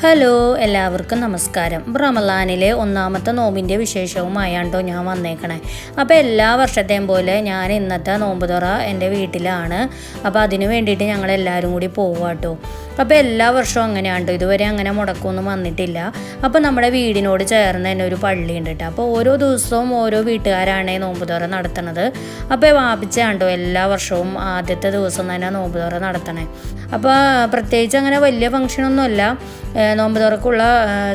Hello എല്ലാവർക്കും നമസ്കാരം. റമലാനിലെ ഒന്നാമത്തെ നോമ്പിന്റെ വിശേഷവുമായാണ്ടോ ഞാൻ വന്നേക്കണേ. അപ്പോൾ എല്ലാ വർഷത്തെയും പോലെ ഞാൻ ഇന്നത്തെ നോമ്പ് തുറ എന്റെ വീട്ടിലാണ്. അപ്പോൾ അതിന് വേണ്ടിയിട്ട് ഞങ്ങൾ എല്ലാവരും കൂടി പോവാട്ടോ. അപ്പോൾ എല്ലാ വർഷവും അങ്ങനെയാണ്ടോ ഇതുവരെ അങ്ങനെ മുടക്കമൊന്നും വന്നിട്ടില്ല. അപ്പോൾ നമ്മുടെ വീടിനോട് ചേർന്ന് തന്നെ ഒരു പള്ളി ഉണ്ട് കേട്ടോ. അപ്പോൾ ഓരോ ദിവസവും ഓരോ വീട്ടുകാരാണ് നോമ്പ് തുറ നടത്തുന്നത് അപ്പോൾ വാപ്പിച്ചാണ്ടോ എല്ലാ വർഷവും ആദ്യത്തെ ദിവസം തന്നെ നോമ്പ് തുറ നടത്തണേ. അപ്പോൾ പ്രത്യേകിച്ച് അങ്ങനെ വലിയ ഫംഗ്ഷനൊന്നുമല്ല നോമ്പ് തുറക്കുള്ള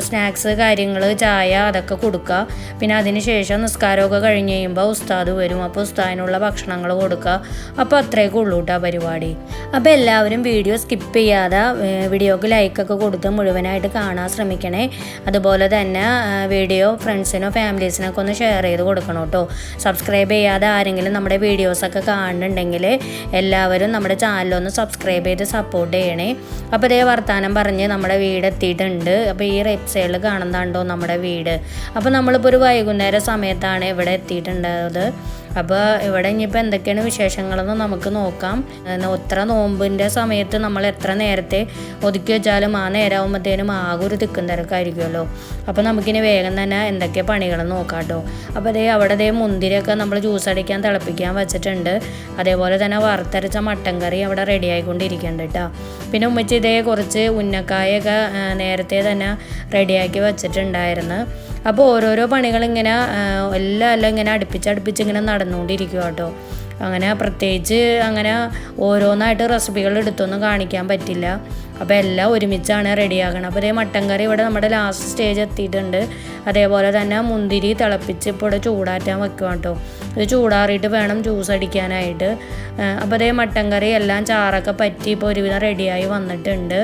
സ്നാക്സ് കാര്യങ്ങൾ ചായ അതൊക്കെ കൊടുക്കുക പിന്നെ അതിന് ശേഷം നിസ്കാരമൊക്കെ കഴിഞ്ഞ് കഴിയുമ്പോൾ ഉസ്താദ് വരും. അപ്പോൾ ഉസ്താദിനുള്ള ഭക്ഷണങ്ങൾ കൊടുക്കുക അപ്പോൾ അത്രയൊക്കെ ഉള്ളൂ കേട്ടോ പരിപാടി. അപ്പോൾ എല്ലാവരും വീഡിയോ സ്കിപ്പ് ചെയ്യാതെ വീഡിയോക്ക് ലൈക്കൊക്കെ കൊടുത്ത് മുഴുവനായിട്ട് കാണാൻ ശ്രമിക്കണേ. അതുപോലെ തന്നെ വീഡിയോ ഫ്രണ്ട്സിനോ ഫാമിലീസിനൊക്കെ ഒന്ന് ഷെയർ ചെയ്ത് കൊടുക്കണം കേട്ടോ സബ്സ്ക്രൈബ് ചെയ്യാതെ ആരെങ്കിലും നമ്മുടെ വീഡിയോസൊക്കെ കാണുന്നുണ്ടെങ്കിൽ എല്ലാവരും നമ്മുടെ ചാനലൊന്ന് സബ്സ്ക്രൈബ് ചെയ്ത് സപ്പോർട്ട് ചെയ്യണേ. അപ്പോൾ ഇതേ വർത്തമാനം പറഞ്ഞ് നമ്മുടെ വീട് എത്തിയിട്ടുണ്ട്. അപ്പോൾ ഈ റൈറ്റ് സൈഡിൽ കാണുന്നുണ്ടോ നമ്മുടെ വീട്. അപ്പോൾ നമ്മളിപ്പോൾ ഒരു വൈകുന്നേര സമയത്താണ് ഇവിടെ എത്തിയിട്ടുണ്ടായത്. അപ്പോൾ ഇവിടെ ഇനിയിപ്പോൾ എന്തൊക്കെയാണ് വിശേഷങ്ങളെന്ന് നമുക്ക് നോക്കാം. ഒത്ര നോമ്പിന്റെ സമയത്ത് നമ്മൾ എത്ര നേരത്തെ ഒതുക്കി വെച്ചാലും ആ നേരമാകുമ്പോഴത്തേനും ആകെ ഒരു തിക്കും തിരക്കായിരിക്കുമല്ലോ. അപ്പോൾ നമുക്കിനി വേഗം തന്നെ എന്തൊക്കെ പണികൾ നോക്കാം കേട്ടോ അപ്പോൾ അതേ അവിടെ അതേ മുന്തിരിയൊക്കെ നമ്മൾ ജ്യൂസ് അടിക്കാൻ തിളപ്പിക്കാൻ വെച്ചിട്ടുണ്ട്. അതേപോലെ തന്നെ വറുത്തരച്ച മട്ടൻ കറി അവിടെ റെഡി ആയിക്കൊണ്ടിരിക്കുന്നുണ്ട് കേട്ടോ പിന്നെ ഉമ്മച്ചി ഇതേ കുറച്ച് ഉന്നക്കായൊക്കെ നേരത്തെ തന്നെ റെഡിയാക്കി വെച്ചിട്ടുണ്ടായിരുന്നു. അപ്പോൾ ഓരോരോ പണികൾ ഇങ്ങനെ എല്ലാം എല്ലാം ഇങ്ങനെ അടുപ്പിച്ചടുപ്പിച്ച് ഇങ്ങനെ നടന്നുകൊണ്ടിരിക്കുക കേട്ടോ. അങ്ങനെ പ്രത്യേകിച്ച് അങ്ങനെ ഓരോന്നായിട്ട് റെസിപ്പികൾ എടുത്തൊന്നും കാണിക്കാൻ പറ്റില്ല. അപ്പോൾ എല്ലാം ഒരുമിച്ചാണ് റെഡിയാക്കണം അപ്പോൾ ഇതേ മട്ടൻ കറി ഇവിടെ നമ്മുടെ ലാസ്റ്റ് സ്റ്റേജ് എത്തിയിട്ടുണ്ട്. അതേപോലെ തന്നെ മുന്തിരി തിളപ്പിച്ച് ഇപ്പോൾ ഇവിടെ ചൂടാറ്റാൻ വെക്കുക കേട്ടോ. ഇത് ചൂടാറിയിട്ട് വേണം ജ്യൂസ് അടിക്കാനായിട്ട്. അപ്പോൾ അതേ മട്ടൻ കറി എല്ലാം ചാറൊക്കെ പറ്റി ഇപ്പോൾ ഒരുവിധം റെഡിയായി വന്നിട്ടുണ്ട്.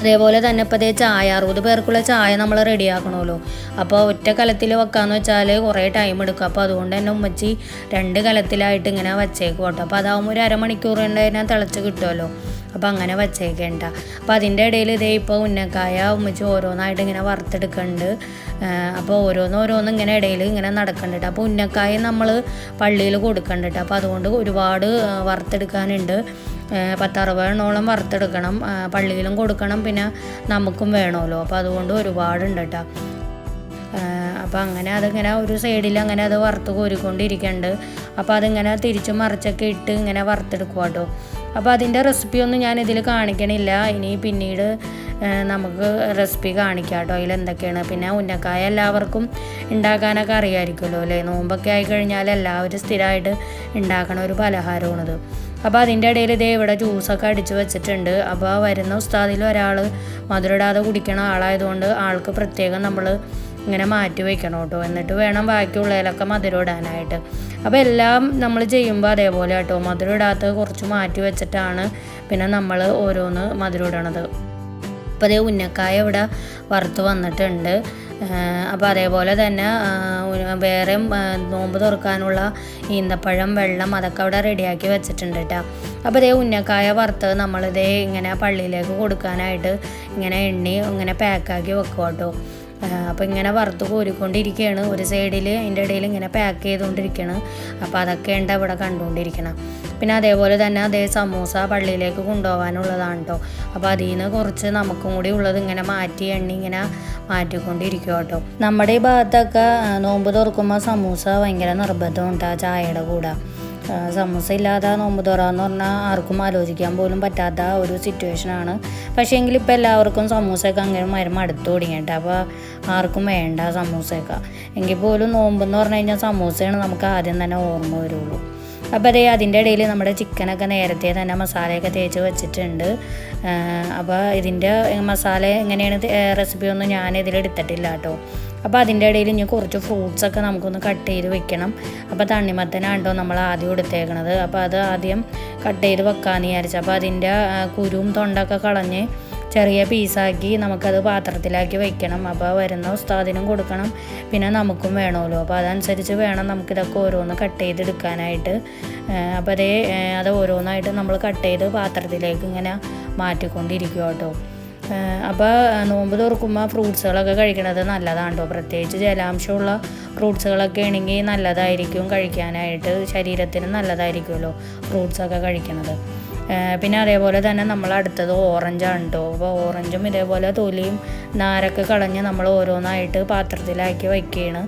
അതേപോലെ തന്നെ ഇപ്പോൾ അതേ ചായ അറുപത് പേർക്കുള്ള ചായ നമ്മൾ റെഡിയാക്കണമല്ലോ. അപ്പോൾ ഒറ്റ കലത്തിൽ വെക്കാമെന്ന് വെച്ചാൽ കുറേ ടൈം എടുക്കും. അപ്പോൾ അതുകൊണ്ട് തന്നെ ഉമ്മച്ചി രണ്ട് കലത്തിലായിട്ട് ഇങ്ങനെ വച്ചേക്കും കേട്ടോ. അപ്പോൾ അതാകുമ്പോൾ ഒരു അരമണിക്കൂർ കൊണ്ട് തന്നെ തിളച്ച് കിട്ടുമല്ലോ. അപ്പോൾ അങ്ങനെ വച്ചേക്കേണ്ട. അപ്പോൾ അതിന്റെ ഇടയിൽ ഇതേ ഇപ്പോൾ ഉന്നക്കായ ഉമ്മച്ചി ഓരോന്നായിട്ട് ഇങ്ങനെ വറുത്തെടുക്കുന്നുണ്ട് അപ്പോൾ ഓരോന്ന് ഓരോന്നും ഇങ്ങനെ ഇടയിൽ ഇങ്ങനെ നടക്കുന്നുണ്ട് അപ്പോൾ ഉന്നക്കായ നമ്മൾ പള്ളിയിൽ കൊടുക്കുന്നുണ്ട് അപ്പോൾ അതുകൊണ്ട് ഒരുപാട് വറുത്തെടുക്കാനുണ്ട്. പത്തറുപതെണ്ണോളം വറുത്തെടുക്കണം പള്ളിയിലും കൊടുക്കണം പിന്നെ നമുക്കും വേണമല്ലോ. അപ്പോൾ അതുകൊണ്ട് ഒരുപാടുണ്ട് കേട്ടോ അപ്പോൾ അങ്ങനെ അതിങ്ങനെ ഒരു സൈഡിൽ അങ്ങനെ അത് വറുത്ത് കോരിക്കൊണ്ടിരിക്കുന്നുണ്ട് അപ്പോൾ അതിങ്ങനെ തിരിച്ച് മറിച്ചൊക്കെ ഇട്ട് ഇങ്ങനെ വറുത്തെടുക്കുക കേട്ടോ അപ്പോൾ അതിന്റെ റെസിപ്പി ഒന്നും ഞാൻ ഇതിൽ കാണിക്കണില്ല. ഇനി പിന്നീട് നമുക്ക് റെസിപ്പി കാണിക്കാം കേട്ടോ അതിൽ എന്തൊക്കെയാണ്? പിന്നെ ഉന്നക്കായ എല്ലാവർക്കും ഉണ്ടാക്കാനൊക്കെ അറിയാമായിരിക്കുമല്ലോ അല്ലേ? നോമ്പൊക്കെ ആയി കഴിഞ്ഞാൽ എല്ലാവരും സ്ഥിരമായിട്ട് ഉണ്ടാക്കണ ഒരു പലഹാരമാണിത്. അപ്പോൾ അതിന്റെ ഇടയിൽ ഇതേ ഇവിടെ ജ്യൂസൊക്കെ അടിച്ച് വെച്ചിട്ടുണ്ട്. അപ്പോൾ വരുന്ന ഉസ്താദിൽ ഒരാൾ മധുരടാതെ കുടിക്കണ ആളായതുകൊണ്ട് ആൾക്ക് പ്രത്യേകം നമ്മൾ ഇങ്ങനെ മാറ്റി വെക്കണം കേട്ടോ. എന്നിട്ട് വേണം ബാക്കിയുള്ളതിലൊക്കെ മധുരം ഇടാനായിട്ട്. അപ്പോൾ എല്ലാം നമ്മൾ ചെയ്യുമ്പോൾ അതേപോലെ കേട്ടോ. മധുരം ഇടാത്തത് കുറച്ച് മാറ്റി വെച്ചിട്ടാണ് പിന്നെ നമ്മൾ ഓരോന്ന് മധുരം ഇടണത്. അപ്പോൾ ഉന്നക്കായ ഇവിടെ വറുത്ത് വന്നിട്ടുണ്ട്. അപ്പോൾ അതേപോലെ തന്നെ വേറെ നോമ്പ് തുറക്കാനുള്ള ഈന്തപ്പഴം വെള്ളം അതൊക്കെ അവിടെ റെഡിയാക്കി വെച്ചിട്ടുണ്ട് കേട്ടോ അപ്പോൾ ഇതേ ഉന്നക്കായ വറുത്ത് നമ്മളിതേ ഇങ്ങനെ പള്ളിയിലേക്ക് കൊടുക്കാനായിട്ട് ഇങ്ങനെ എണ്ണി ഇങ്ങനെ പാക്കാക്കി വെക്കുക കേട്ടോ അപ്പോൾ ഇങ്ങനെ വറുത്ത് കോരിക്കൊണ്ടിരിക്കുകയാണ് ഒരു സൈഡിൽ അതിന്റെ ഇടയിൽ ഇങ്ങനെ പാക്ക് ചെയ്തുകൊണ്ടിരിക്കുകയാണ് അപ്പോൾ അതൊക്കെ ഉണ്ട് ഇവിടെ കണ്ടുകൊണ്ടിരിക്കണം പിന്നെ അതേപോലെ തന്നെ അതേ സമൂസ പള്ളിയിലേക്ക് കൊണ്ടുപോകാനുള്ളതാണ് കേട്ടോ അപ്പോൾ അതിൽ നിന്ന് കുറച്ച് നമുക്കും കൂടി ഉള്ളത് ഇങ്ങനെ മാറ്റി എണ്ണി ഇങ്ങനെ മാറ്റിക്കൊണ്ടിരിക്കുക കേട്ടോ നമ്മുടെ ഈ ഭാഗത്തൊക്കെ നോമ്പ് തുറക്കുമ്പോൾ സമൂസ ഭയങ്കര നിർബന്ധമുണ്ട് ആ ചായയുടെ കൂടെ? സമൂസ ഇല്ലാതെ നോമ്പ് തുറന്ന് പറഞ്ഞാൽ ആർക്കും ആലോചിക്കാൻ പോലും പറ്റാത്ത ഒരു സിറ്റുവേഷനാണ് പക്ഷേ എങ്കിൽ ഇപ്പോൾ എല്ലാവർക്കും സമൂസയൊക്കെ അങ്ങനെ മരം അടുത്ത് തുടങ്ങിയിട്ട്. അപ്പോൾ ആർക്കും വേണ്ട സമൂസയൊക്കെ. എങ്കിൽ പോലും നോമ്പെന്ന് പറഞ്ഞു കഴിഞ്ഞാൽ സമൂസയാണ് നമുക്ക് ആദ്യം തന്നെ ഓർമ്മ വരുള്ളൂ. അപ്പോൾ അതേ അതിന്റെ ഇടയിൽ നമ്മുടെ ചിക്കനൊക്കെ നേരത്തെ തന്നെ മസാലയൊക്കെ തേച്ച് വെച്ചിട്ടുണ്ട്. അപ്പോൾ ഇതിന്റെ മസാല എങ്ങനെയാണ് റെസിപ്പി ഒന്നും ഞാൻ ഇതിലെടുത്തിട്ടില്ല കേട്ടോ. അപ്പോൾ അതിന്റെ ഇടയിൽ ഇനി കുറച്ച് ഫ്രൂട്ട്സൊക്കെ നമുക്കൊന്ന് കട്ട് ചെയ്ത് വെക്കണം. അപ്പോൾ തണ്ണിമത്തനാണ്ടോ നമ്മൾ ആദ്യം എടുത്തേക്കണത്. അപ്പോൾ അത് ആദ്യം കട്ട് ചെയ്ത് വെക്കാമെന്ന് വിചാരിച്ചു. അപ്പോൾ അതിന്റെ കുരുവും തൊണ്ടൊക്കെ കളഞ്ഞ് ചെറിയ പീസാക്കി നമുക്കത് പാത്രത്തിലാക്കി വെക്കണം. അപ്പോൾ വരുന്ന ഉസ്താദിനും കൊടുക്കണം. പിന്നെ നമുക്കും വേണമല്ലോ. അപ്പോൾ അതനുസരിച്ച് വേണം നമുക്കിതൊക്കെ ഓരോന്ന് കട്ട് ചെയ്തെടുക്കാനായിട്ട് അപ്പോൾ അതേ അത് ഓരോന്നായിട്ട് നമ്മൾ കട്ട് ചെയ്ത് പാത്രത്തിലേക്ക് ഇങ്ങനെ മാറ്റിക്കൊണ്ടിരിക്കുക കേട്ടോ. അപ്പോൾ നോമ്പ് തുറക്കുമ്പോൾ ഫ്രൂട്ട്സുകളൊക്കെ കഴിക്കണത് നല്ലതാണ് കേട്ടോ പ്രത്യേകിച്ച് ജലാംശമുള്ള ഫ്രൂട്ട്സുകളൊക്കെ ആണെങ്കിൽ നല്ലതായിരിക്കും കഴിക്കാനായിട്ട്. ശരീരത്തിന് നല്ലതായിരിക്കുമല്ലോ ഫ്രൂട്ട്സൊക്കെ കഴിക്കണത്. പിന്നെ അതേപോലെ തന്നെ നമ്മൾ അടുത്തത് ഓറഞ്ചാണ് കേട്ടോ അപ്പോൾ ഓറഞ്ചും ഇതേപോലെ തൊലിയും നാരൊക്കെ കളഞ്ഞ് നമ്മൾ ഓരോന്നായിട്ട് പാത്രത്തിലാക്കി വയ്ക്കുകയാണ്.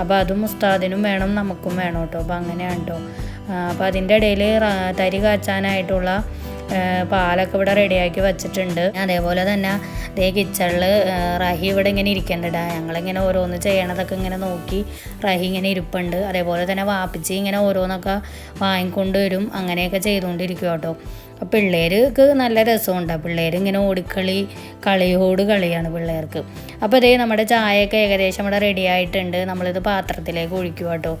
അപ്പോൾ അതും ഉസ്താദിനും വേണം നമുക്കും വേണം കേട്ടോ അപ്പോൾ അങ്ങനെയാണ് കേട്ടോ അപ്പോൾ അതിന്റെ ഇടയിൽ തരി കാച്ചാനായിട്ടുള്ള പാലൊക്കെ ഇവിടെ റെഡിയാക്കി വെച്ചിട്ടുണ്ട്. അതേപോലെ തന്നെ ദേ കിച്ചണിൽ റഹി ഇവിടെ ഇങ്ങനെ ഇരിക്കണ്ടടാ ഞങ്ങളിങ്ങനെ ഓരോന്ന് ചെയ്യണതൊക്കെ ഇങ്ങനെ നോക്കി റഹി ഇങ്ങനെ ഇരിപ്പുണ്ട്. അതേപോലെ തന്നെ വാപ്പിച്ചി ഇങ്ങനെ ഓരോന്നൊക്കെ വാങ്ങിക്കൊണ്ട് വരും. അങ്ങനെയൊക്കെ ചെയ്തുകൊണ്ടിരിക്കും കേട്ടോ. അപ്പോൾ പിള്ളേർക്ക് നല്ല രസമുണ്ട്. പിള്ളേർ ഇങ്ങനെ ഓടിക്കളി കളിയോട് കളിയാണ് പിള്ളേർക്ക്. അപ്പോൾ ഇതേ നമ്മുടെ ചായയൊക്കെ ഏകദേശം ഇവിടെ റെഡി ആയിട്ടുണ്ട്. നമ്മളിത് പാത്രത്തിലേക്ക് ഒഴിക്കുക കേട്ടോ.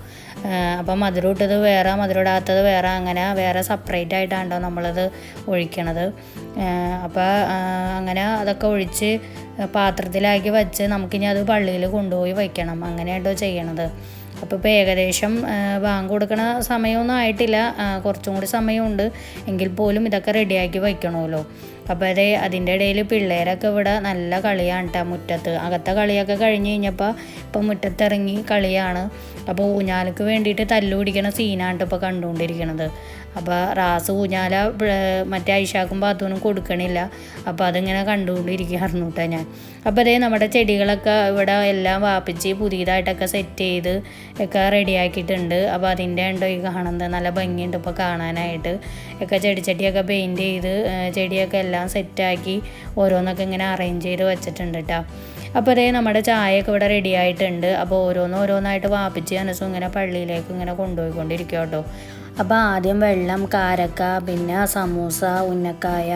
അപ്പോൾ മധുരം ഇട്ടത് വേറെ മധുരം ഇടാത്തത് വേറെ അങ്ങനെ വേറെ സെപ്പറേറ്റ് ആയിട്ടാണോ നമ്മളത് ഒഴിക്കണത്. അപ്പോൾ അങ്ങനെ അതൊക്കെ ഒഴിച്ച് പാത്രത്തിലാക്കി വച്ച് നമുക്കിനി അത് പള്ളിയിൽ കൊണ്ടുപോയി വയ്ക്കണം അങ്ങനെയാട്ടോ ചെയ്യണത്. അപ്പോൾ ഇപ്പോൾ ഏകദേശം ബാങ്ക് കൊടുക്കണ സമയമൊന്നും ആയിട്ടില്ല. കുറച്ചും കൂടി സമയമുണ്ട്. എങ്കിൽ പോലും ഇതൊക്കെ റെഡിയാക്കി വയ്ക്കണമല്ലോ അപ്പോൾ അതേ അതിന്റെ ഇടയിൽ പിള്ളേരൊക്കെ ഇവിടെ നല്ല കളിയാണ് കേട്ടോ മുറ്റത്ത്. അകത്തെ കളിയൊക്കെ കഴിഞ്ഞ് കഴിഞ്ഞപ്പോൾ ഇപ്പം മുറ്റത്തിറങ്ങി കളിയാണ്. അപ്പോൾ ഊഞ്ഞാലക്ക് വേണ്ടിയിട്ട് തല്ലു പിടിക്കണ സീനാണ് ഇപ്പോൾ കണ്ടുകൊണ്ടിരിക്കണത്. അപ്പോൾ റാസ് ഊഞ്ഞാല മറ്റേ ഐഷാക്കും പാത്തൂനും കൊടുക്കണില്ല. അപ്പോൾ അതിങ്ങനെ കണ്ടുകൊണ്ടിരിക്കുകയായിരുന്നു കേട്ടോ ഞാൻ. അപ്പോൾ അതേ നമ്മുടെ ചെടികളൊക്കെ ഇവിടെ എല്ലാം വാപ്പിച്ച് പുതിയതായിട്ടൊക്കെ സെറ്റ് ചെയ്ത് ഒക്കെ റെഡിയാക്കിയിട്ടുണ്ട് അപ്പോൾ അതിന്റെ ഉണ്ടോ ഈ കാണുന്നത് നല്ല ഭംഗിയുണ്ട് ഇപ്പോൾ കാണാനായിട്ട്. ഒക്കെ ചെടിച്ചട്ടിയൊക്കെ പെയിന്റ് ചെയ്ത് ചെടിയൊക്കെ എല്ലാം സെറ്റാക്കി ഓരോന്നൊക്കെ ഇങ്ങനെ അറേഞ്ച് ചെയ്ത് വെച്ചിട്ടുണ്ട് കേട്ടോ. അപ്പോൾ അതേ നമ്മുടെ ചായയൊക്കെ ഇവിടെ റെഡി ആയിട്ടുണ്ട്. അപ്പോൾ ഓരോന്നോരോന്നായിട്ട് വാപ്പിച്ച് അനസും ഇങ്ങനെ പള്ളിയിലേക്ക് ഇങ്ങനെ കൊണ്ടുപോയിക്കൊണ്ടിരിക്കും കേട്ടോ. അപ്പോൾ ആദ്യം വെള്ളം കാരക്ക പിന്നെ സമൂസ ഉന്നക്കായ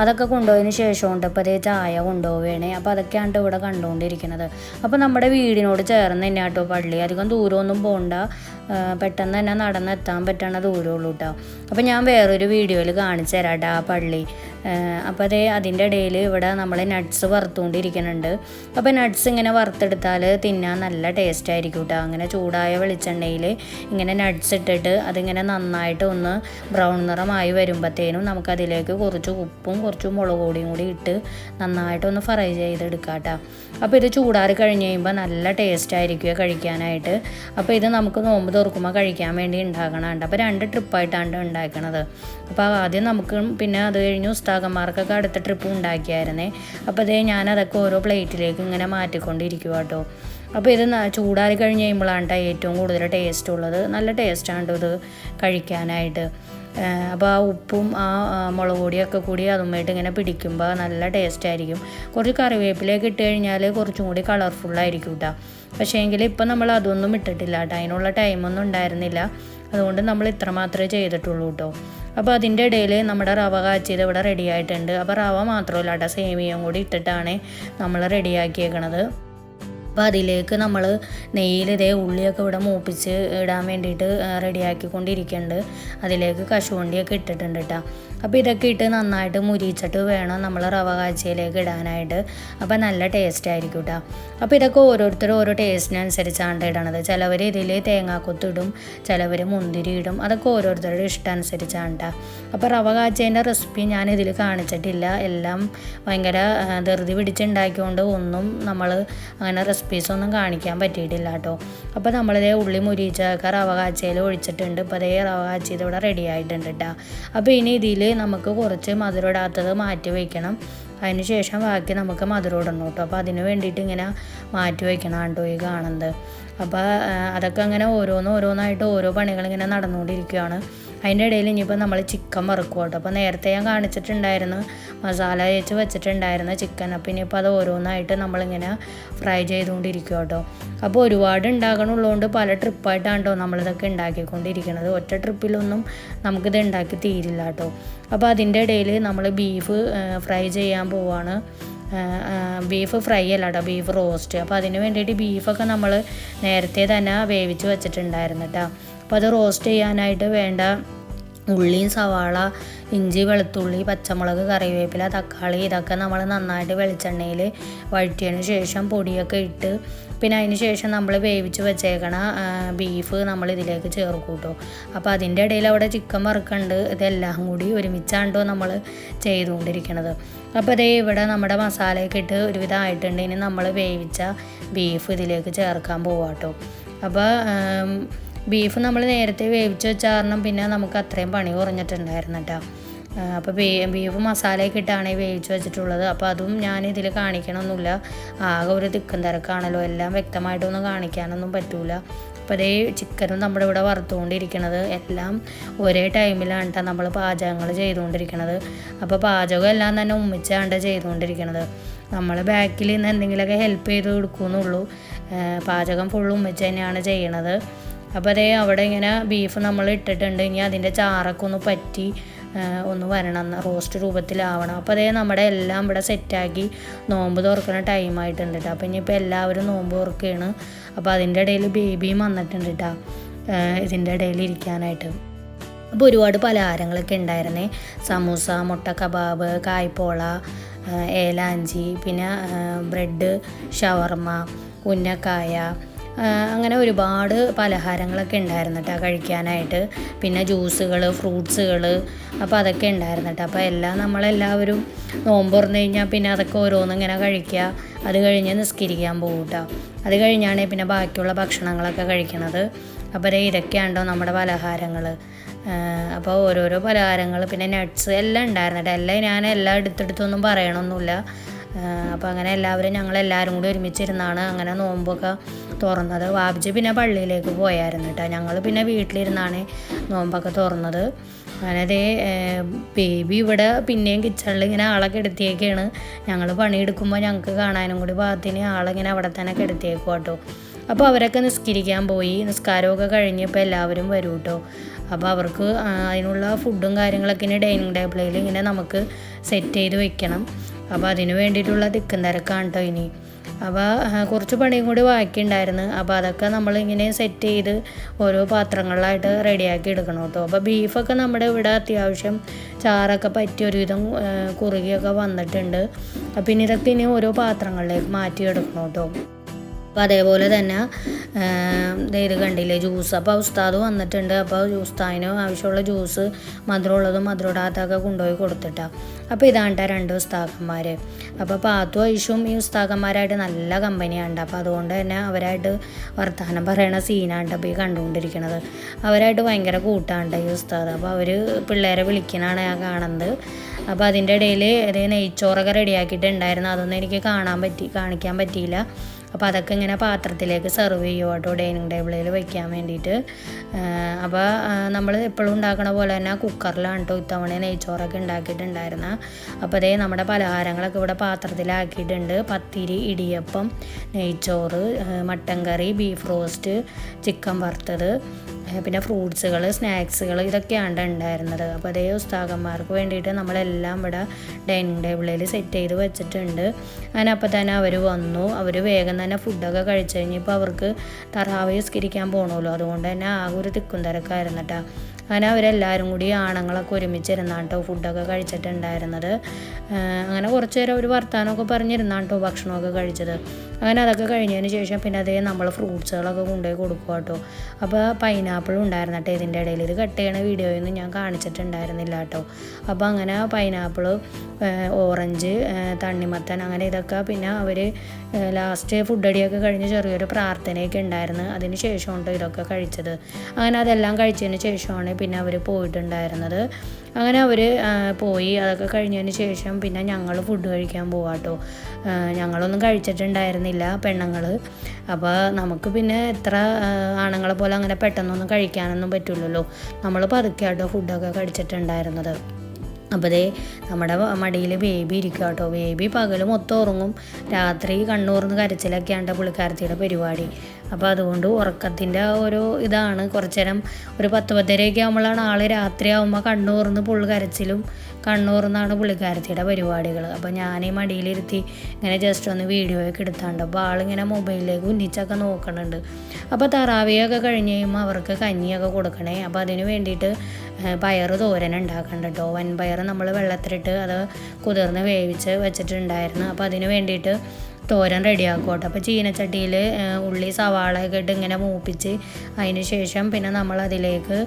അതൊക്കെ കൊണ്ടുപോയതിന് ശേഷം ഉണ്ട്. ഇപ്പോൾ അതേ ചായ കൊണ്ടുപോവുകയാണ്. അപ്പോൾ അതൊക്കെയാണ് ഇവിടെ കണ്ടുകൊണ്ടിരിക്കുന്നത്. അപ്പോൾ നമ്മുടെ വീടിനോട് ചേർന്ന് തന്നെ കേട്ടോ പള്ളി. അധികം ദൂരമൊന്നും പോകണ്ട പെട്ടെന്ന് തന്നെ നടന്നെത്താൻ പറ്റണ ദൂരമുള്ളൂ കേട്ടോ. അപ്പോൾ ഞാൻ വേറൊരു വീഡിയോയിൽ കാണിച്ചു തരാം ആ പള്ളി. അപ്പോൾ അതേ അതിന്റെ ഇടയിൽ ഇവിടെ നമ്മൾ നട്ട്സ് വറുത്തുകൊണ്ടിരിക്കുന്നുണ്ട്. അപ്പോൾ നട്ട്സ് ഇങ്ങനെ വറുത്തെടുത്താൽ തിന്നാൻ നല്ല ടേസ്റ്റ് ആയിരിക്കും കേട്ടോ അങ്ങനെ ചൂടായ വെളിച്ചെണ്ണയിൽ ഇങ്ങനെ നട്ട്സ് ഇട്ടിട്ട് അതിങ്ങനെ നന്നായിട്ട് ഒന്ന് ബ്രൗൺ നിറമായി വരുമ്പോഴത്തേനും നമുക്കതിലേക്ക് കുറച്ച് ഉപ്പും കുറച്ച് മുളക് പൊടിയും കൂടി ഇട്ട് നന്നായിട്ടൊന്ന് ഫ്രൈ ചെയ്തെടുക്കാം കേട്ടോ അപ്പോൾ ഇത് ചൂടാറി കഴിഞ്ഞ് കഴിയുമ്പോൾ നല്ല ടേസ്റ്റ് ആയിരിക്കും കഴിക്കാനായിട്ട്. അപ്പോൾ ഇത് നമുക്ക് നോമ്പ് തുറക്കുമ്പോൾ കഴിക്കാൻ വേണ്ടി ഉണ്ടാക്കണമുണ്ട് അപ്പോൾ രണ്ട് ട്രിപ്പായിട്ടാണ് ഉണ്ടാക്കണത്. അപ്പോൾ ആദ്യം നമുക്കും പിന്നെ അത് കഴിഞ്ഞ് ഉസ്താകന്മാർക്കൊക്കെ അടുത്ത ട്രിപ്പ് ഉണ്ടാക്കിയായിരുന്നേ. അപ്പോൾ അതേ ഞാനതൊക്കെ ഓരോ പ്ലേറ്റിലേക്ക് ഇങ്ങനെ മാറ്റിക്കൊണ്ടിരിക്കുക കേട്ടോ അപ്പോൾ ഇത് ചൂടാറി കഴിഞ്ഞ് കഴിയുമ്പോഴാണ് ഏറ്റവും കൂടുതൽ ടേസ്റ്റ് ഉള്ളത്. നല്ല ടേസ്റ്റാണ് ഇത് കഴിക്കാനായിട്ട്. അപ്പോൾ ആ ഉപ്പും ആ, മുളക് പൊടിയൊക്കെ കൂടി അതുമായിട്ട് ഇങ്ങനെ പിടിക്കുമ്പോൾ നല്ല ടേസ്റ്റ് ആയിരിക്കും. കുറച്ച് കറിവേപ്പിലേക്ക് ഇട്ട് കഴിഞ്ഞാൽ കുറച്ചും കൂടി കളർഫുള്ളായിരിക്കും കേട്ടോ പക്ഷേ എങ്കിൽ ഇപ്പം നമ്മൾ അതൊന്നും ഇട്ടിട്ടില്ല കേട്ടോ അതിനുള്ള ടൈമൊന്നും ഉണ്ടായിരുന്നില്ല. അതുകൊണ്ട് നമ്മൾ ഇത്ര മാത്രമേ ചെയ്തിട്ടുള്ളൂ കേട്ടോ അപ്പോൾ അതിന്റെ ഇടയിൽ നമ്മുടെ റവ കാച്ചിയത് ഇവിടെ റെഡി ആയിട്ടുണ്ട്. അപ്പോൾ റവ മാത്രമല്ല കേട്ടോ സേമിയയും കൂടി ഇട്ടിട്ടാണ് നമ്മൾ റെഡിയാക്കിയേക്കണത് അപ്പോൾ അതിലേക്ക് നമ്മൾ നെയ്യിൽ ഇതേ ഉള്ളിയൊക്കെ ഇവിടെ മൂപ്പിച്ച് ഇടാൻ വേണ്ടിയിട്ട് റെഡിയാക്കിക്കൊണ്ടിരിക്കുന്നുണ്ട് അതിലേക്ക് കശുവണ്ടിയൊക്കെ ഇട്ടിട്ടുണ്ട് കേട്ടോ അപ്പോൾ ഇതൊക്കെ ഇട്ട് നന്നായിട്ട് മുരിച്ചിട്ട് വേണം നമ്മൾ റവ കാച്ചിയിലേക്ക് ഇടാനായിട്ട്. അപ്പോൾ നല്ല ടേസ്റ്റ് ആയിരിക്കും കേട്ടോ അപ്പോൾ ഇതൊക്കെ ഓരോരുത്തരും ഓരോ ടേസ്റ്റിനനുസരിച്ചാണ് ഇടണത്. ചിലവർ ഇതിൽ തേങ്ങാക്കൊത്ത് ഇടും ചിലവർ മുന്തിരി ഇടും. അതൊക്കെ ഓരോരുത്തരുടെ ഇഷ്ടം അനുസരിച്ചാണ് കേട്ടോ അപ്പോൾ റവ കാച്ചേന്റെ റെസിപ്പി ഞാൻ ഇതിൽ കാണിച്ചിട്ടില്ല. എല്ലാം ഭയങ്കര ധൃതി പിടിച്ചുണ്ടാക്കിക്കൊണ്ട് ഒന്നും നമ്മൾ അങ്ങനെ റെസിപ്പീസ് ഒന്നും കാണിക്കാൻ പറ്റിയിട്ടില്ല കേട്ടോ. അപ്പോൾ നമ്മളിതേ ഉള്ളി മുരിച്ചൊക്കെ റവ കാച്ചയിൽ ഒഴിച്ചിട്ടുണ്ട്. ഇപ്പോൾ അതേ റവ ഇവിടെ റെഡി ആയിട്ടുണ്ട് കേട്ടോ അപ്പോൾ ഇനി ഇതിൽ നമുക്ക് കുറച്ച് മധുരം ഇടാത്തത് മാറ്റി വയ്ക്കണം ശേഷം ബാക്കി നമുക്ക് മധുരം ഇടണം കേട്ടോ അപ്പോൾ അതിന് വേണ്ടിയിട്ട് ഇങ്ങനെ മാറ്റി വയ്ക്കണം കേട്ടോ ഈ കാണുന്നത്. അപ്പോൾ അതൊക്കെ അങ്ങനെ ഓരോന്ന് ഓരോന്നായിട്ട് ഓരോ പണികളിങ്ങനെ നടന്നുകൊണ്ടിരിക്കുകയാണ് അതിന്റെ ഇടയിൽ ഇനിയിപ്പോൾ നമ്മൾ ചിക്കൻ വറുക്കും കേട്ടോ. അപ്പോൾ നേരത്തെ ഞാൻ കാണിച്ചിട്ടുണ്ടായിരുന്നു മസാല തേച്ച് വെച്ചിട്ടുണ്ടായിരുന്ന ചിക്കൻ. അപ്പോൾ ഇനിയിപ്പോൾ അത് ഓരോന്നായിട്ട് നമ്മളിങ്ങനെ ഫ്രൈ ചെയ്തുകൊണ്ടിരിക്കും കേട്ടോ. അപ്പോൾ ഒരുപാട് ഉണ്ടാകണമുള്ളതുകൊണ്ട് പല ട്രിപ്പായിട്ടാണ് കേട്ടോ നമ്മളിതൊക്കെ ഉണ്ടാക്കിക്കൊണ്ടിരിക്കുന്നത് ഒറ്റ ട്രിപ്പിലൊന്നും നമുക്കിത് ഉണ്ടാക്കി തീരില്ല കേട്ടോ. അപ്പോൾ അതിന്റെ ഇടയിൽ നമ്മൾ ബീഫ് ഫ്രൈ ചെയ്യാൻ പോവാണ്. ബീഫ് ഫ്രൈ അല്ല കേട്ടോ ബീഫ് റോസ്റ്റ്. അപ്പോൾ അതിന് വേണ്ടിയിട്ട് ബീഫൊക്കെ നമ്മൾ നേരത്തെ തന്നെ വേവിച്ച് വെച്ചിട്ടുണ്ടായിരുന്നു കേട്ടോ. അപ്പോൾ അത് റോസ്റ്റ് ചെയ്യാനായിട്ട് വേണ്ട ഉള്ളിയും സവാള ഇഞ്ചി വെളുത്തുള്ളി പച്ചമുളക് കറിവേപ്പില തക്കാളി ഇതൊക്കെ നമ്മൾ നന്നായിട്ട് വെളിച്ചെണ്ണയിൽ വഴറ്റിയതിന് ശേഷം പൊടിയൊക്കെ ഇട്ട് പിന്നെ അതിന് ശേഷം നമ്മൾ വേവിച്ച് വെച്ചേക്കണ ബീഫ് നമ്മൾ ഇതിലേക്ക് ചേർക്കും കേട്ടോ അപ്പോൾ അതിന്റെ ഇടയിൽ അവിടെ ചിക്കൻ വറുക്കുന്നുണ്ട് ഇതെല്ലാം കൂടി ഒരുമിച്ചാണ്ടോ നമ്മൾ ചെയ്തുകൊണ്ടിരിക്കണത്. അപ്പോൾ അതേ ഇവിടെ നമ്മുടെ മസാലയൊക്കെ ഇട്ട് ഒരുവിധം ആയിട്ടുണ്ട്. ഇനി നമ്മൾ വേവിച്ച ബീഫ് ഇതിലേക്ക് ചേർക്കാൻ പോവാട്ടോ അപ്പോൾ ബീഫ് നമ്മൾ നേരത്തെ വേവിച്ച് വെച്ച കാരണം പിന്നെ നമുക്ക് അത്രയും പണി കുറഞ്ഞിട്ടുണ്ടായിരുന്നു കേട്ടോ. അപ്പോൾ ബീഫ് മസാലയൊക്കെ ഇട്ടാണ് വേവിച്ച് വെച്ചിട്ടുള്ളത്. അപ്പോൾ അതും ഞാൻ ഇതിൽ കാണിക്കണമൊന്നുമില്ല. ആകെ ഒരു തിക്കും തിരക്കാണല്ലോ. എല്ലാം വ്യക്തമായിട്ടൊന്നും കാണിക്കാനൊന്നും പറ്റൂല. അപ്പോൾ അതേ ചിക്കനും നമ്മുടെ ഇവിടെ വറുത്തുകൊണ്ടിരിക്കണത്. എല്ലാം ഒരേ ടൈമിലാണ് നമ്മൾ പാചകങ്ങൾ ചെയ്തുകൊണ്ടിരിക്കണത്. അപ്പോൾ പാചകം എല്ലാം തന്നെ ഉമ്മിച്ചാണ്ട് ചെയ്തുകൊണ്ടിരിക്കണത്. നമ്മൾ ബാക്കിൽ നിന്ന് എന്തെങ്കിലുമൊക്കെ ഹെൽപ്പ് ചെയ്ത് കൊടുക്കുന്നുള്ളൂ പാചകം ഫുള്ള് ഉമ്മിച്ച് തന്നെയാണ് ചെയ്യണത്. അപ്പോൾ അതേ അവിടെ ഇങ്ങനെ ബീഫ് നമ്മൾ ഇട്ടിട്ടുണ്ട്. ഇനി അതിന്റെ ചാറൊക്കെ ഒന്ന് പറ്റി ഒന്ന് വരണം റോസ്റ്റ് രൂപത്തിലാവണം. അപ്പോൾ അതേ നമ്മുടെ എല്ലാം ഇവിടെ സെറ്റാക്കി നോമ്പ് തുറക്കുന്ന ടൈമായിട്ടുണ്ട് കേട്ടോ അപ്പോൾ ഇനിയിപ്പോൾ എല്ലാവരും നോമ്പ് തുറക്കുകയാണ് അപ്പോൾ അതിന്റെ ഇടയിൽ ബേബിയും വന്നിട്ടുണ്ട് കേട്ടോ ഇതിന്റെ ഇടയിൽ ഇരിക്കാനായിട്ട്. അപ്പോൾ ഒരുപാട് പലഹാരങ്ങളൊക്കെ ഉണ്ടായിരുന്നേ. സമൂസ മുട്ട കബാബ് കായ്പോള ഏലാഞ്ചി പിന്നെ ബ്രെഡ് ഷവർമ്മ ഉന്നക്കായ അങ്ങനെ ഒരുപാട് പലഹാരങ്ങളൊക്കെ ഉണ്ടായിരുന്നു കേട്ടോ കഴിക്കാനായിട്ട്. പിന്നെ ജ്യൂസുകൾ ഫ്രൂട്ട്സുകൾ അപ്പോൾ അതൊക്കെ ഉണ്ടായിരുന്നു കേട്ടോ. അപ്പോൾ എല്ലാം നമ്മളെല്ലാവരും നോമ്പ് തുറന്നു കഴിഞ്ഞാൽ പിന്നെ അതൊക്കെ ഓരോന്നും ഇങ്ങനെ കഴിക്കുക. അത് കഴിഞ്ഞ് നിസ്കരിക്കാൻ പോകും കേട്ടോ. അത് കഴിഞ്ഞാണ് പിന്നെ ബാക്കിയുള്ള ഭക്ഷണങ്ങളൊക്കെ കഴിക്കണത്. അപ്പോൾ ഇതൊക്കെയാണ്ടോ നമ്മുടെ പലഹാരങ്ങൾ അപ്പോൾ ഓരോരോ പലഹാരങ്ങൾ പിന്നെ നട്ട്സ് എല്ലാം ഉണ്ടായിരുന്നു കേട്ടോ. എല്ലാം ഞാൻ എല്ലാം എടുത്തെടുത്തൊന്നും പറയണമൊന്നുമില്ല അപ്പോൾ അങ്ങനെ എല്ലാവരും ഞങ്ങൾ എല്ലാവരും കൂടി ഒരുമിച്ചിരുന്നാണ് അങ്ങനെ നോമ്പൊക്കെ തുറന്നത്. വാബിജി പിന്നെ പള്ളിയിലേക്ക് പോയായിരുന്നു കേട്ടോ. ഞങ്ങൾ പിന്നെ വീട്ടിലിരുന്നാണ് നോമ്പൊക്കെ തുറന്നത്. അങ്ങനെ ബേബി ഇവിടെ പിന്നെയും കിച്ചണിൽ ഇങ്ങനെ ആളെ കിടത്തിയേക്കാണ്. ഞങ്ങൾ പണിയെടുക്കുമ്പോൾ ഞങ്ങൾക്ക് കാണാനും കൂടി ഭാഗത്തിന് ആളിങ്ങനെ അവിടെ തന്നെ കിടത്തിയേക്കും കേട്ടോ. അപ്പോൾ അവരൊക്കെ നിസ്കരിക്കാൻ പോയി. നിസ്കാരമൊക്കെ കഴിഞ്ഞ് ഇപ്പോൾ എല്ലാവരും വരും കേട്ടോ. അപ്പോൾ അവർക്ക് അതിനുള്ള ഫുഡും കാര്യങ്ങളൊക്കെ ഇനി ഡൈനിങ് ടേബിളിൽ ഇങ്ങനെ നമുക്ക് സെറ്റ് ചെയ്ത് വെക്കണം. അപ്പോൾ അതിന് വേണ്ടിയിട്ടുള്ള തിക്കും തിരക്കാണ് കേട്ടോ ഇനി. അപ്പോൾ കുറച്ച് പണിയും കൂടി ബാക്കിയുണ്ടായിരുന്നു. അപ്പോൾ അതൊക്കെ നമ്മളിങ്ങനെ സെറ്റ് ചെയ്ത് ഓരോ പാത്രങ്ങളിലായിട്ട് റെഡിയാക്കി എടുക്കണം കേട്ടോ അപ്പോൾ ബീഫൊക്കെ നമ്മുടെ ഇവിടെ അത്യാവശ്യം ചാറൊക്കെ പറ്റി ഒരുവിധം കുറുകിയൊക്കെ വന്നിട്ടുണ്ട്. അപ്പോൾ ഇനി ഇതൊക്കെ ഇനി ഓരോ പാത്രങ്ങളിലേക്ക് മാറ്റി എടുക്കണം കേട്ടോ അപ്പോൾ അതേപോലെ തന്നെ ഇത് കണ്ടില്ലേ ജ്യൂസ്. അപ്പോൾ ഉസ്താദ് വന്നിട്ടുണ്ട്. അപ്പോൾ ഉസ്താദിന് ആവശ്യമുള്ള ജ്യൂസ് മധുരമുള്ളതും മധുരമിടാത്തൊക്കെ കൊണ്ടുപോയി കൊടുത്തിട്ടാണ് അപ്പോൾ ഇതാണ് ട്ടോ രണ്ട് ഉസ്താക്കന്മാർ അപ്പോൾ പാത്തു ഐഷും ഈ ഉസ്താക്കന്മാരായിട്ട് നല്ല കമ്പനിയാണ് അപ്പോൾ അതുകൊണ്ട് തന്നെ അവരായിട്ട് വർത്തമാനം പറയണ സീനാണ് അപ്പോൾ ഈ കണ്ടുകൊണ്ടിരിക്കണത്. അവരായിട്ട് ഭയങ്കര കൂട്ടാണ്ട് ഈ ഉസ്താദ്. അപ്പോൾ അവർ പിള്ളേരെ വിളിക്കുന്നതാണ് ഞാൻ കാണുന്നത്. അപ്പോൾ അതിന്റെ ഇടയിൽ ഇതേ നെയ്ച്ചോറൊക്കെ റെഡിയാക്കിയിട്ടുണ്ടായിരുന്നു. അതൊന്നും എനിക്ക് കാണാൻ പറ്റി കാണിക്കാൻ പറ്റിയില്ല. അപ്പോൾ അതൊക്കെ ഇങ്ങനെ പാത്രത്തിലേക്ക് സെർവ് ചെയ്യുക കേട്ടോ. ഡൈനിങ് ടേബിളിൽ വയ്ക്കാൻ വേണ്ടിയിട്ട്. അപ്പോൾ നമ്മൾ എപ്പോഴും ഉണ്ടാക്കണ പോലെ തന്നെ കുക്കറിലാണ് കേട്ടോ ഇത്തവണ നെയ്ച്ചോറൊക്കെ ഉണ്ടാക്കിയിട്ടുണ്ടായിരുന്ന. അപ്പോൾ അതേ നമ്മുടെ പലഹാരങ്ങളൊക്കെ ഇവിടെ പാത്രത്തിലാക്കിയിട്ടുണ്ട്. പത്തിരി ഇടിയപ്പം നെയ്ച്ചോറ് mutton curry beef roast chicken വറുത്തത്. പിന്നെ ഫ്രൂട്ട്സുകൾ സ്നാക്സുകൾ ഇതൊക്കെയാണ് ഉണ്ടായിരുന്നത്. അപ്പോൾ അതേ ഉസ്താകന്മാർക്ക് വേണ്ടിയിട്ട് നമ്മളെല്ലാം ഇവിടെ ഡൈനിങ് ടേബിളിൽ സെറ്റ് ചെയ്ത് വെച്ചിട്ടുണ്ട്. അങ്ങനെ അപ്പോൾ തന്നെ അവർ വന്നു. അവർ വേഗം തന്നെ ഫുഡൊക്കെ കഴിച്ചു കഴിഞ്ഞപ്പോൾ അവർക്ക് തറാവ് സ്കരിക്കാൻ പോകണമല്ലോ അതുകൊണ്ട് തന്നെ ആകെ ഒരു തിക്കും തിരക്കായിരുന്നു കേട്ടോ അങ്ങനെ അവരെല്ലാവരും കൂടി ആണുങ്ങളൊക്കെ ഒരുമിച്ചിരുന്നാണ് കേട്ടോ ഫുഡൊക്കെ കഴിച്ചിട്ടുണ്ടായിരുന്നത്. അങ്ങനെ കുറച്ച് നേരം ഒരു വർത്താനമൊക്കെ പറഞ്ഞിരുന്നാണ് കേട്ടോ ഭക്ഷണമൊക്കെ കഴിച്ചത്. അങ്ങനെ അതൊക്കെ കഴിഞ്ഞതിന് ശേഷം പിന്നെ അതേ നമ്മൾ ഫ്രൂട്ട്സുകളൊക്കെ കൊണ്ടുപോയി കൊടുക്കുക കേട്ടോ അപ്പോൾ പൈനാപ്പിൾ ഉണ്ടായിരുന്നു കേട്ടോ ഇതിന്റെ ഇടയിൽ. ഇത് കട്ട് ചെയ്യണ വീഡിയോയൊന്നും ഞാൻ കാണിച്ചിട്ടുണ്ടായിരുന്നില്ല കേട്ടോ അപ്പോൾ അങ്ങനെ പൈനാപ്പിൾ ഓറഞ്ച് തണ്ണിമത്തൻ അങ്ങനെ ഇതൊക്കെ പിന്നെ അവർ ലാസ്റ്റ് ഫുഡ് അടിയൊക്കെ കഴിഞ്ഞ് ചെറിയൊരു പ്രാർത്ഥനയൊക്കെ ഉണ്ടായിരുന്നു. അതിന് ശേഷം കേട്ടോ ഇതൊക്കെ കഴിച്ചത്. അങ്ങനെ അതെല്ലാം കഴിച്ചതിന് ശേഷമാണ് പിന്നെ അവർ പോയിട്ടുണ്ടായിരുന്നത്. അങ്ങനെ അവർ പോയി. അതൊക്കെ കഴിഞ്ഞതിന് ശേഷം പിന്നെ ഞങ്ങൾ ഫുഡ് കഴിക്കാൻ പോവാട്ടോ ഞങ്ങളൊന്നും കഴിച്ചിട്ടുണ്ടായിരുന്നില്ല പെണ്ണുങ്ങൾ അപ്പോൾ നമുക്ക് പിന്നെ എത്ര ആണുങ്ങളെ പോലെ അങ്ങനെ പെട്ടെന്നൊന്നും കഴിക്കാനൊന്നും പറ്റില്ലല്ലോ നമ്മൾ പതുക്കെ കേട്ടോ ഫുഡൊക്കെ കഴിച്ചിട്ടുണ്ടായിരുന്നത്. അപ്പോൾ ദേ നമ്മുടെ മടിയിൽ ബേബി ഇരിക്കുക കേട്ടോ ബേബി പകൽ മൊത്തം ഉറങ്ങും. രാത്രി കണ്ണൂർന്ന് കരച്ചിലൊക്കെയാണ് പുള്ളിക്കാരത്തിയുടെ പരിപാടി. അപ്പോൾ അതുകൊണ്ട് ഉറക്കത്തിന്റെ ഒരു ഇതാണ്. കുറച്ചേരം ഒരു പത്ത് പത്തരയൊക്കെ ആകുമ്പോഴാണ് ആൾ രാത്രി ആകുമ്പോൾ കണ്ണൂർന്ന് പുള്ളി കരച്ചിലും കണ്ണൂർന്നാണ് പുള്ളിക്കാരത്തിയുടെ പരിപാടികൾ അപ്പോൾ ഞാൻ ഈ മടിയിലിരുത്തി ഇങ്ങനെ ജസ്റ്റ് ഒന്ന് വീഡിയോ ഒക്കെ എടുത്താണ്ട് അപ്പോൾ ആളിങ്ങനെ മൊബൈലിലേക്ക് ഉന്നിച്ചൊക്കെ നോക്കണുണ്ട്. അപ്പോൾ തറാവിയൊക്കെ കഴിഞ്ഞ് കഴിയുമ്പോൾ അവർക്ക് കഞ്ഞിയൊക്കെ കൊടുക്കണേ. അപ്പോൾ അതിന് വേണ്ടിയിട്ട് പയർ തോരൻ ഉണ്ടാക്കണ്ട കേട്ടോ വൻപയർ നമ്മൾ വെള്ളത്തിലിട്ട് അത് കുതിർന്ന് വേവിച്ച് വെച്ചിട്ടുണ്ടായിരുന്നു. അപ്പോൾ അതിന് വേണ്ടിയിട്ട് തോരൻ റെഡിയാക്കും കേട്ടോ അപ്പോൾ ചീനച്ചട്ടിയിൽ ഉള്ളി സവാളയൊക്കെ ഇട്ട് ഇങ്ങനെ മൂപ്പിച്ച് അതിന് ശേഷം പിന്നെ നമ്മൾ അതിലേക്ക്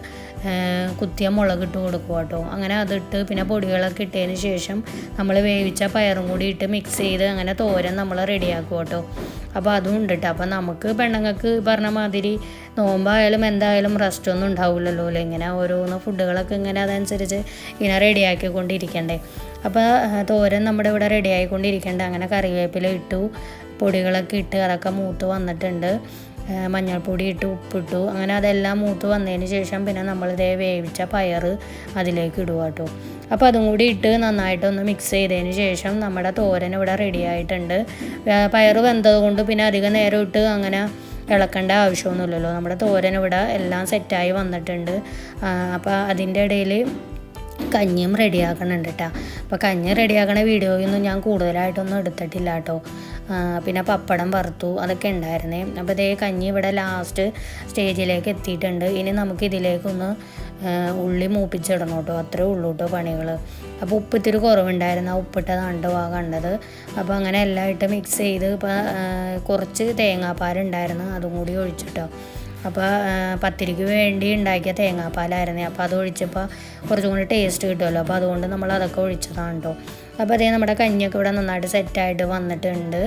കുത്തിയ മുളക് ഇട്ട് കൊടുക്കും കേട്ടോ അങ്ങനെ അതിട്ട് പിന്നെ പൊടികളൊക്കെ ഇട്ടതിന് ശേഷം നമ്മൾ വേവിച്ച പയറും കൂടി ഇട്ട് മിക്സ് ചെയ്ത് അങ്ങനെ തോരൻ നമ്മൾ റെഡിയാക്കും കേട്ടോ അപ്പോൾ അതും ഉണ്ട് കേട്ടോ അപ്പോൾ നമുക്ക് പെണ്ണുങ്ങൾക്ക് പറഞ്ഞ മാതിരി നോമ്പായാലും എന്തായാലും റെസ്റ്റ് ഒന്നും ഉണ്ടാവില്ലല്ലോ അല്ലേ? ഇങ്ങനെ ഓരോന്ന് ഫുഡുകളൊക്കെ ഇങ്ങനെ അതനുസരിച്ച് ഇങ്ങനെ റെഡിയാക്കിക്കൊണ്ടിരിക്കണ്ടേ അപ്പോൾ തോരൻ നമ്മുടെ ഇവിടെ റെഡി ആയിക്കൊണ്ടിരിക്കണ്ടേ. അങ്ങനെ കറിവേപ്പില ഇട്ടു പൊടികളൊക്കെ ഇട്ട് അതൊക്കെ മൂത്ത് വന്നിട്ടുണ്ട്. മഞ്ഞൾപ്പൊടി ഇട്ട് ഉപ്പിട്ടു. അങ്ങനെ അതെല്ലാം മൂത്ത് വന്നതിന് ശേഷം പിന്നെ നമ്മളിതേ വേവിച്ച പയർ അതിലേക്ക് ഇടുക കേട്ടോ അപ്പോൾ അതും കൂടി ഇട്ട് നന്നായിട്ടൊന്ന് മിക്സ് ചെയ്തതിന് ശേഷം നമ്മുടെ തോരൻ ഇവിടെ റെഡി ആയിട്ടുണ്ട്. പയർ വെന്തത് കൊണ്ട് പിന്നെ അധികം നേരം ഇട്ട് അങ്ങനെ ഇളക്കേണ്ട ആവശ്യമൊന്നുമില്ലല്ലോ. നമ്മുടെ തോരൻ ഇവിടെ എല്ലാം സെറ്റായി വന്നിട്ടുണ്ട്. അപ്പോൾ അതിന്റെ ഇടയിൽ കഞ്ഞിയും റെഡിയാക്കണുണ്ട് കേട്ടോ അപ്പോൾ കഞ്ഞി റെഡിയാക്കണ വീഡിയോയൊന്നും ഞാൻ കൂടുതലായിട്ടൊന്നും എടുത്തിട്ടില്ല കേട്ടോ പിന്നെ പപ്പടം വറുത്തു അതൊക്കെ ഉണ്ടായിരുന്നേ. അപ്പോൾ ഇതേ കഞ്ഞി ഇവിടെ ലാസ്റ്റ് സ്റ്റേജിലേക്ക് എത്തിയിട്ടുണ്ട്. ഇനി നമുക്ക് ഇതിലേക്കൊന്ന് ആ, ഉള്ളി മൂപ്പിച്ചിടണം കേട്ടോ. അത്രേ ഉള്ളൂ കേട്ടോ പണികൾ അപ്പോൾ ഉപ്പിത്തിരി കുറവുണ്ടായിരുന്നു. ആ ഉപ്പിട്ടതാണ് വാ കണ്ടത്. അപ്പോൾ അങ്ങനെ എല്ലാം ഇട്ട് മിക്സ് ചെയ്ത് ഇപ്പോൾ കുറച്ച് തേങ്ങാപ്പാലുണ്ടായിരുന്നു അതും കൂടി ഒഴിച്ചിട്ടോ. അപ്പോൾ പത്തിരിക്ക് വേണ്ടി ഉണ്ടാക്കിയ തേങ്ങാപ്പാലായിരുന്നു. അപ്പോൾ അത് ഒഴിച്ചപ്പോൾ കുറച്ചും കൂടി ടേസ്റ്റ് കിട്ടുമല്ലോ. അപ്പോൾ അതുകൊണ്ട് നമ്മൾ അതൊക്കെ ഒഴിച്ചതാണ് കേട്ടോ അപ്പോൾ അതേ നമ്മുടെ കഞ്ഞിയൊക്കെ ഇവിടെ നന്നായിട്ട് സെറ്റായിട്ട് വന്നിട്ടുണ്ട്.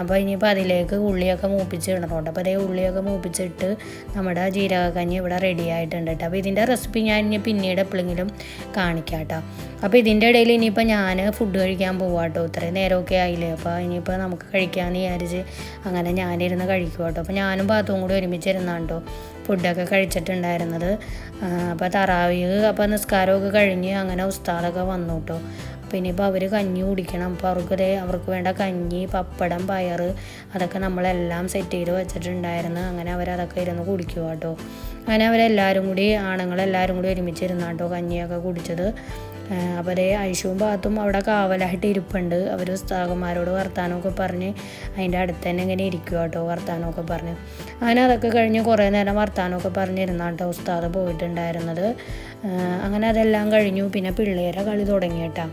അപ്പോൾ ഇനിയിപ്പോൾ അതിലേക്ക് ഉള്ളിയൊക്കെ മൂപ്പിച്ച് അപ്പോൾ അതേ ഉള്ളിയൊക്കെ മൂപ്പിച്ചിട്ട് നമ്മുടെ ജീരക കഞ്ഞി ഇവിടെ റെഡി ആയിട്ടുണ്ട് കേട്ടോ അപ്പോൾ ഇതിന്റെ റെസിപ്പി ഞാൻ ഇനി പിന്നീട് എപ്പോഴെങ്കിലും കാണിക്കാം കേട്ടോ അപ്പോൾ ഇതിന്റെ ഇടയിൽ ഇനിയിപ്പോൾ ഞാൻ ഫുഡ് കഴിക്കാൻ പോവാം കേട്ടോ ഇത്രയും നേരമൊക്കെ ആയില്ലേ. അപ്പോൾ ഇനിയിപ്പോൾ നമുക്ക് കഴിക്കാമെന്ന് വിചാരിച്ച് അങ്ങനെ ഞാനിരുന്ന് കഴിക്കും കേട്ടോ അപ്പോൾ ഞാനും പാത്തും കൂടി ഒരുമിച്ചിരുന്നാണ് കേട്ടോ ഫുഡൊക്കെ കഴിച്ചിട്ടുണ്ടായിരുന്നത്. അപ്പോൾ തറാവീഹ് അപ്പോൾ നിസ്കാരമൊക്കെ കഴിഞ്ഞ് അങ്ങനെ ഉസ്താദൊക്കെ വന്നു കേട്ടോ പിന്നെ ഇപ്പോൾ അവർ കഞ്ഞി കുടിക്കണം. അപ്പോൾ അവർക്ക് അവർക്ക് വേണ്ട കഞ്ഞി പപ്പടം പയർ അതൊക്കെ നമ്മളെല്ലാം സെറ്റ് ചെയ്ത് വെച്ചിട്ടുണ്ടായിരുന്നു. അങ്ങനെ അവരതൊക്കെ ഇരുന്ന് കുടിക്കുക കേട്ടോ അങ്ങനെ അവരെല്ലാവരും കൂടി ആണുങ്ങളെല്ലാവരും കൂടി ഒരുമിച്ചിരുന്നാണ് കേട്ടോ കഞ്ഞിയൊക്കെ കുടിച്ചത്. അവരെ അതേ ഐഷുവും ഭാഗത്തും അവിടെ കാവലായിട്ട് ഇരിപ്പുണ്ട്. അവർ ഉസ്താകന്മാരോട് വർത്താനമൊക്കെ പറഞ്ഞ് അതിന്റെ അടുത്ത് തന്നെ ഇങ്ങനെ ഇരിക്കുക കേട്ടോ വർത്താനമൊക്കെ പറഞ്ഞ്. അങ്ങനെ അതൊക്കെ കഴിഞ്ഞ് കുറേ നേരം വർത്താനമൊക്കെ പറഞ്ഞിരുന്നാണ് കേട്ടോ ഉസ്താദ് പോയിട്ടുണ്ടായിരുന്നത്. അങ്ങനെ അതെല്ലാം കഴിഞ്ഞു. പിന്നെ പിള്ളേരെ കളി തുടങ്ങി കേട്ടോ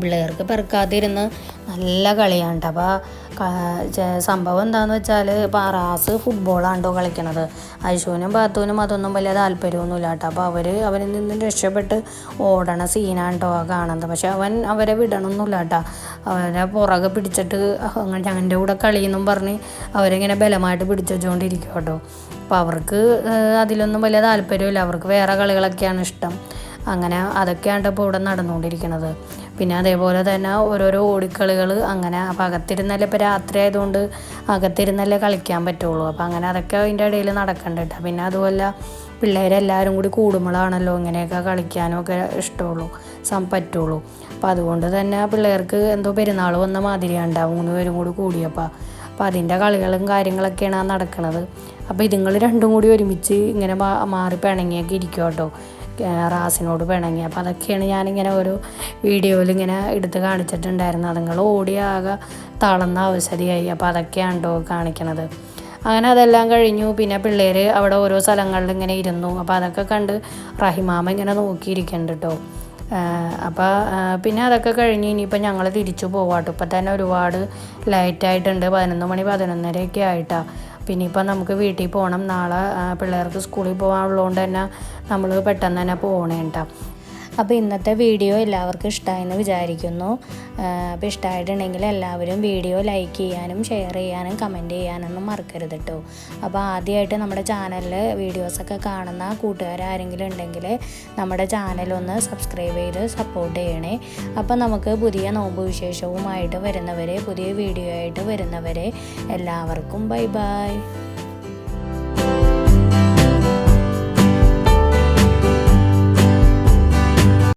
പിള്ളേർക്ക് പെറുക്കാതിരുന്ന് നല്ല കളിയാണ് ട്ടോ. അപ്പോൾ സംഭവം എന്താണെന്ന് വെച്ചാൽ ഇപ്പോൾ റാസ് ഫുട്ബോളാണ്ടോ കളിക്കണത്. ഐശുവിനും ബാത്തുവിനും അതൊന്നും വലിയ താല്പര്യമൊന്നുമില്ല കേട്ടോ അപ്പോൾ അവർ അവരിൽ നിന്നും രക്ഷപ്പെട്ട് ഓടണ സീനാണ്ടോ കാണുന്നത്. പക്ഷെ അവൻ അവരെ വിടണമൊന്നുമില്ല കേട്ടോ അവരെ പുറകെ പിടിച്ചിട്ട് അങ്ങനെ ഞങ്ങളുടെ കൂടെ കളിയെന്നും പറഞ്ഞ് അവരിങ്ങനെ ബലമായിട്ട് പിടിച്ചു വെച്ചുകൊണ്ടിരിക്കും കേട്ടോ അപ്പോൾ അവർക്ക് അതിലൊന്നും വലിയ താല്പര്യമില്ല. അവർക്ക് വേറെ കളികളൊക്കെയാണ് ഇഷ്ടം. അങ്ങനെ അതൊക്കെയാണ് ഇപ്പോൾ ഇവിടെ നടന്നുകൊണ്ടിരിക്കുന്നത് പിന്നെ അതേപോലെ തന്നെ ഓരോരോ ഓടിക്കളികൾ അങ്ങനെ അപ്പോൾ അകത്തിരുന്നല്ലേ ഇപ്പോൾ രാത്രി ആയതുകൊണ്ട് അകത്തിരുന്നല്ലേ കളിക്കാൻ പറ്റുള്ളൂ. അപ്പോൾ അങ്ങനെ അതൊക്കെ അതിന്റെ ഇടയിൽ നടക്കണ്ട കേട്ടോ. പിന്നെ അതുമല്ല പിള്ളേരെല്ലാവരും കൂടി കൂടുമ്പോഴാണല്ലോ ഇങ്ങനെയൊക്കെ കളിക്കാനും ഒക്കെ ഇഷ്ടമുള്ളൂ സം പറ്റുള്ളൂ. അപ്പം അതുകൊണ്ട് തന്നെ പിള്ളേർക്ക് എന്തോ പെരുന്നാൾ വന്ന മാതിരിയാണ് മൂന്ന് പേരും കൂടി കൂടിയപ്പോൾ അപ്പോൾ അതിന്റെ കളികളും കാര്യങ്ങളൊക്കെയാണ് നടക്കുന്നത് അപ്പോൾ ഇതുങ്ങൾ രണ്ടും കൂടി ഒരുമിച്ച് ഇങ്ങനെ മാറി പിണങ്ങിയൊക്കെ ഇരിക്കും കേട്ടോ. റാസിനോട് പിണങ്ങി. അപ്പോൾ അതൊക്കെയാണ് ഞാനിങ്ങനെ ഓരോ വീഡിയോയിൽ ഇങ്ങനെ എടുത്ത് കാണിച്ചിട്ടുണ്ടായിരുന്നത്. അതുങ്ങൾ ഓടിയാകെ തളർന്ന അവസരയായി. അപ്പോൾ അതൊക്കെയാണ് കേട്ടോ കാണിക്കണത്. അങ്ങനെ അതെല്ലാം കഴിഞ്ഞു. പിന്നെ പിള്ളേർ അവിടെ ഓരോ സ്ഥലങ്ങളിൽ ഇങ്ങനെ ഇരുന്നു. അപ്പോൾ അതൊക്കെ കണ്ട് റഹിമാമ ഇങ്ങനെ നോക്കിയിരിക്കുന്നുണ്ട് കേട്ടോ. അപ്പോൾ പിന്നെ അതൊക്കെ കഴിഞ്ഞ് ഇനിയിപ്പോൾ ഞങ്ങൾ തിരിച്ചു പോവാട്ടോ ഇപ്പം തന്നെ ഒരുപാട് ലൈറ്റായിട്ടുണ്ട് പതിനൊന്ന് മണി പതിനൊന്നരയൊക്കെ ആയിട്ടാണ് പിന്നെ ഇപ്പം നമുക്ക് വീട്ടിൽ പോകണം. നാളെ പിള്ളേർക്ക് സ്കൂളിൽ പോകാനുള്ളതുകൊണ്ട് തന്നെ നമ്മൾ പെട്ടെന്ന് തന്നെ പോകണേ കേട്ടോ അപ്പോൾ ഇന്നത്തെ വീഡിയോ എല്ലാവർക്കും ഇഷ്ടമായെന്ന് വിചാരിക്കുന്നു. അപ്പോൾ ഇഷ്ടമായിട്ടുണ്ടെങ്കിൽ എല്ലാവരും വീഡിയോ ലൈക്ക് ചെയ്യാനും ഷെയർ ചെയ്യാനും കമന്റ് ചെയ്യാനൊന്നും മറക്കരുത് കേട്ടോ. അപ്പോൾ ആദ്യമായിട്ട് നമ്മുടെ ചാനലിൽ വീഡിയോസൊക്കെ കാണുന്ന കൂട്ടുകാരാരെങ്കിലും ഉണ്ടെങ്കിൽ നമ്മുടെ ചാനലൊന്ന് സബ്സ്ക്രൈബ് ചെയ്ത് സപ്പോർട്ട് ചെയ്യണേ. അപ്പോൾ നമുക്ക് പുതിയ നോമ്പ് വിശേഷവുമായിട്ട് വരുന്നവരെ പുതിയ വീഡിയോ ആയിട്ട് വരുന്നവരെ എല്ലാവർക്കും ബൈ ബൈ.